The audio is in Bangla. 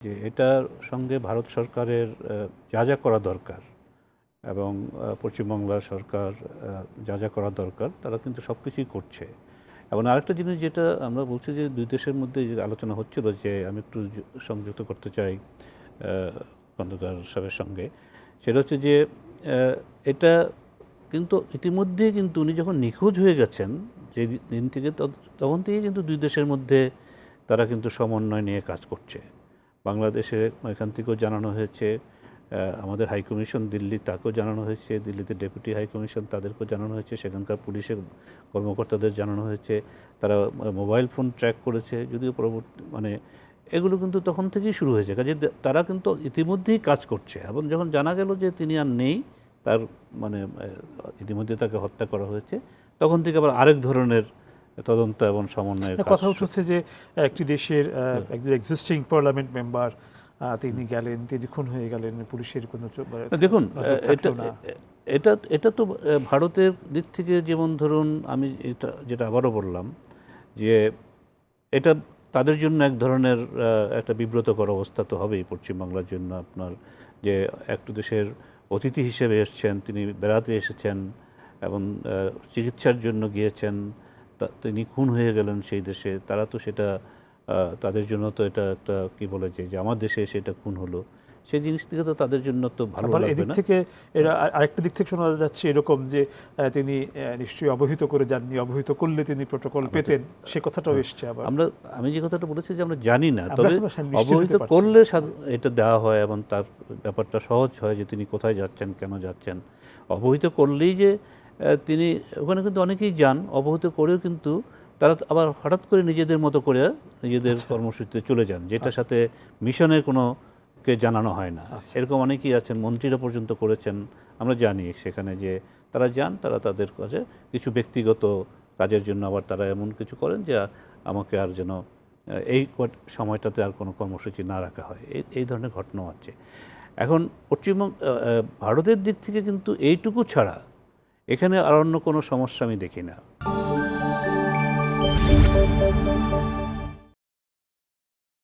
যে এটার সঙ্গে ভারত সরকারের যা যা করা দরকার এবং পশ্চিমবাংলা সরকার যা যা করা দরকার, তারা কিন্তু সব কিছুই করছে। এবং আরেকটা জিনিস যেটা আমরা বলছি যে দুই দেশের মধ্যে যে আলোচনা হচ্ছিল যে আমি একটু সংযুক্ত করতে চাই খন্দকার সাহেবের সঙ্গে, সেটা হচ্ছে যে এটা কিন্তু ইতিমধ্যে কিন্তু উনি যখন নিখোঁজ হয়ে গেছেন, যে দিন থেকে তখন থেকে কিন্তু দুই দেশের মধ্যে তারা কিন্তু সমন্বয় নিয়ে কাজ করছে। বাংলাদেশে এখান থেকেও জানানো হয়েছে আমাদের হাই কমিশন দিল্লি তাকেও জানানো হয়েছে, দিল্লিতে ডেপুটি হাই কমিশন তাদেরকেও জানানো হয়েছে, সেখানকার পুলিশের কর্মকর্তাদের জানানো হয়েছে, তারা মোবাইল ফোন ট্র্যাক করেছে, যদিও পরবর্তী মানে এগুলো কিন্তু তখন থেকেই শুরু হয়েছে, কাজে তারা কিন্তু ইতিমধ্যেই কাজ করছে, এবং যখন জানা গেল যে তিনি আর নেই, তার মানে ইতিমধ্যে তাকে হত্যা করা হয়েছে, তখন থেকে আবার আরেক ধরনের তদন্ত এবং সমন্বয়ের কাজ কথা উঠছে যে একটি দেশের একজন এক্সিস্টিং পার্লামেন্ট মেম্বার তিনি গেলেন তিনি খুন হয়ে গেলেন পুলিশের কোনো দেখুন এটা এটা এটা তো ভারতের দিক থেকে যেমন ধরুন আমি এটা যেটা আবারও বললাম যে এটা তাদের জন্য এক ধরনের একটা বিব্রতকর অবস্থা তো হবেই পশ্চিমবাংলার জন্য আপনার যে একটু দেশের অতিথি হিসেবে এসেছেন তিনি বেড়াতে এসেছেন এবং চিকিৎসার জন্য গিয়েছেন তিনি খুন হয়ে গেলেন সেই দেশে। তারা তো সেটা তাদের জন্য তো এটা একটা কি বলে যে আমার দেশে সেটা খুন হলো। সেই জিনিস থেকে তো তাদের জন্য তো ভালো এদিক থেকে এরা আরেকটা দিক থেকে শোনা যাচ্ছে এরকম যে তিনি নিশ্চয়ই অবহিত করে যাননি অবহিত করলে তিনি প্রোটোকল পেতেন। সে কথাটাও এসছে আবার। আমরা আমি যে কথাটা বলেছি যে আমরা জানি না তবে হতে অবহিত করলে এটা দেওয়া হয় এবং তার ব্যাপারটা সহজ হয় যে তিনি কোথায় যাচ্ছেন কেন যাচ্ছেন। অবহিত করলেই যে তিনি ওখানে কিন্তু অনেকেই যান অবহিত করেও কিন্তু তারা আবার হঠাৎ করে নিজেদের মতো করে নিজেদের আচ্ছা। কর্মসূচিতে চলে যান যেটার সাথে মিশনের কোনো কে জানানো হয় না। আচ্ছা, এরকম অনেকেই আছেন মন্ত্রীরা পর্যন্ত করেছেন আমরা জানি সেখানে যে তারা যান তারা তাদের কাছে কিছু ব্যক্তিগত কাজের জন্য আবার তারা এমন কিছু করেন যে আমাকে আর যেন এই সময়টাতে আর কোনো কর্মসূচি না রাখা হয়। এই এই ধরনের ঘটনাও আছে। এখন পশ্চিমবঙ্গ ভারতের দিক থেকে কিন্তু এইটুকু ছাড়া এখানে আর অন্য কোনো সমস্যা আমি দেখি না।